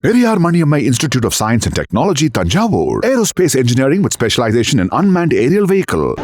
Periyar Maniammai Institute of Science and Technology, Tanjavur. Aerospace Engineering with specialization in unmanned aerial vehicle.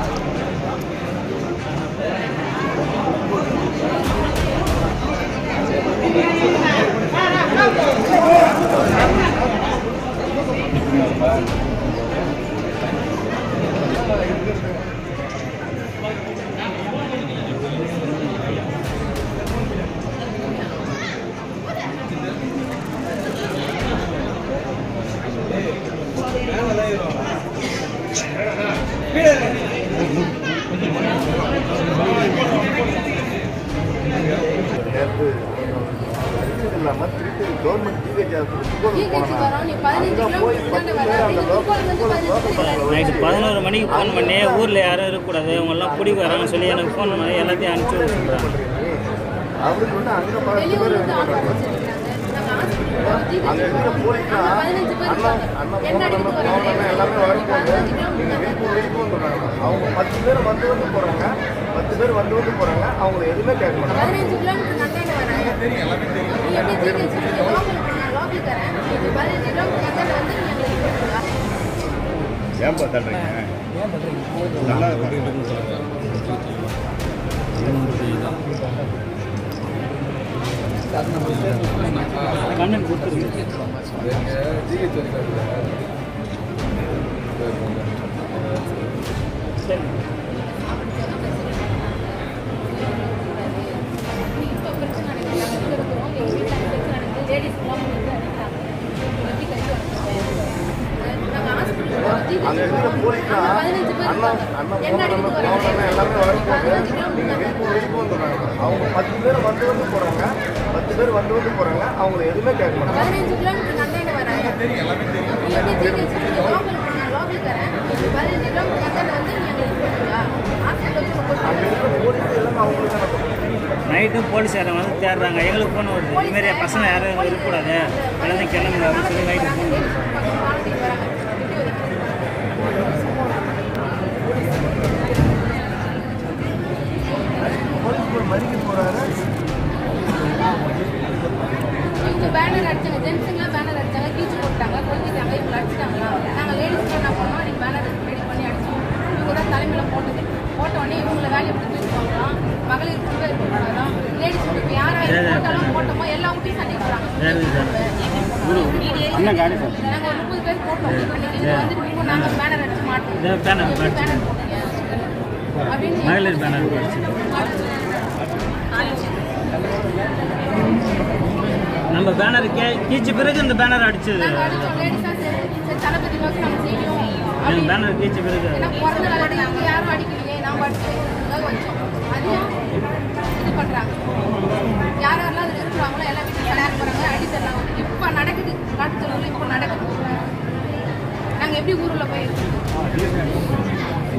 இல்லாமல் திருப்பி government GH வந்து night பதினோரு மணிக்கு phone பண்ணி. ஊரில் யாரும் இருக்கக்கூடாது. இவங்கெல்லாம் குடிக்கு வராங்கன்னு சொல்லி எனக்கு ஃபோன் பண்ணி எல்லாத்தையும் அனுப்பிச்சி விட சொல்கிறாங்க அவருக்கு வந்து அங்கே அங்கே இருக்கிற போலீஸ்னா அண்ணா அண்ணா எல்லாமே பதினஞ்சு நீங்கள் அவங்க பத்து பேர் வந்து வந்து போகிறாங்க பத்து பேர் வந்து வந்து போகிறாங்க அவங்க எதுவுமே கேட்க மாட்டாங்க ஹாஸ்பிட்டல் போகிறோம் அங்கே இருக்கிற போலீஸ்னா அண்ணா அண்ணா என்ன போன அடிக்க எல்லாமே வரும்போது அவங்க பத்து பேர் வந்து வந்து போகிறாங்க பத்து பேர் வந்து வந்து போகிறாங்க அவங்க எதுவுமே கேட்க மாட்டாங்க பதினஞ்சு கிலோமீட்டர் நந்தாண்ட வராங்க நீ எப்படி ஜிஹெச் லோக்கல் நான் லோக்கல் தரேன் நீ பதினஞ்சு கிலோமீட்டர் நந்தாண்ட வந்து நீ எங்களுக்கு கொடுக்குறா ஹாஸ்பிட்டல் வச்சு உனக்கு அங்கே இருக்கிற போலீஸ் நைட்டும் போலீஸ்காரங்க வந்து தேடுறாங்க எங்களுக்கு ஃபோன் வருது இதுமாரி பசங்க யாரும் இருக்கக்கூடாது எல்லாத்தையும் கிளம்புங்க அப்படின்னு சொல்லி நைட்டு ஃபோன் பண்ணுறாங்க மதிக்க போகிறாங்க இவங்க பேனர் அடிச்சாங்க. ஜென்ஸுங்களாம் பேனர் அடிச்சாங்க. கீச்சு போட்டாங்க கொளுத்திட்டாங்க. இவங்க அடிச்சிட்டாங்களா நாங்கள் லேடிஸ் என்ன பண்ணோம் அன்றைக்கி பேனர் ரெடி பண்ணி அடிச்சோம். இவங்க தான் தலைமையில் போட்டது. போட்ட உடனே இவங்களை வேலையை விட்டு தூக்கிப்பாங்களாம் மகளிர் குழுவை இருக்கக்கூடாதான் லேடிஸ் இப்போ யாராவது போட்டாலும் போட்டோமோ? எல்லா ஊட்டியும் சண்டை போகிறாங்க காடி நாங்கள் ஒரு முப்பது பேர் போட்டோம். அன்னைக்கு இது வந்து நாங்கள் பேனர் அடிச்சு மாட்டோம். பேனர் அப்படின்னு மகளிர் பேனர் நம்ம பேனர் கே கீச்ச பிறகு இந்த பேனர் அடிச்சது. பேனர் கீச்ச பிறகு. பண்ணுறாங்க யாரெல்லாம் அதில் இருக்கிறாங்களோ எல்லாம் வீட்டில் கல்யாணம் போகிறாங்க அடித்தரலாம் இப்போ நடக்குது. காட்டுத்தொழில் இப்போ நடக்குது. நாங்கள் எப்படி ஊரில் போய் இருக்கோம்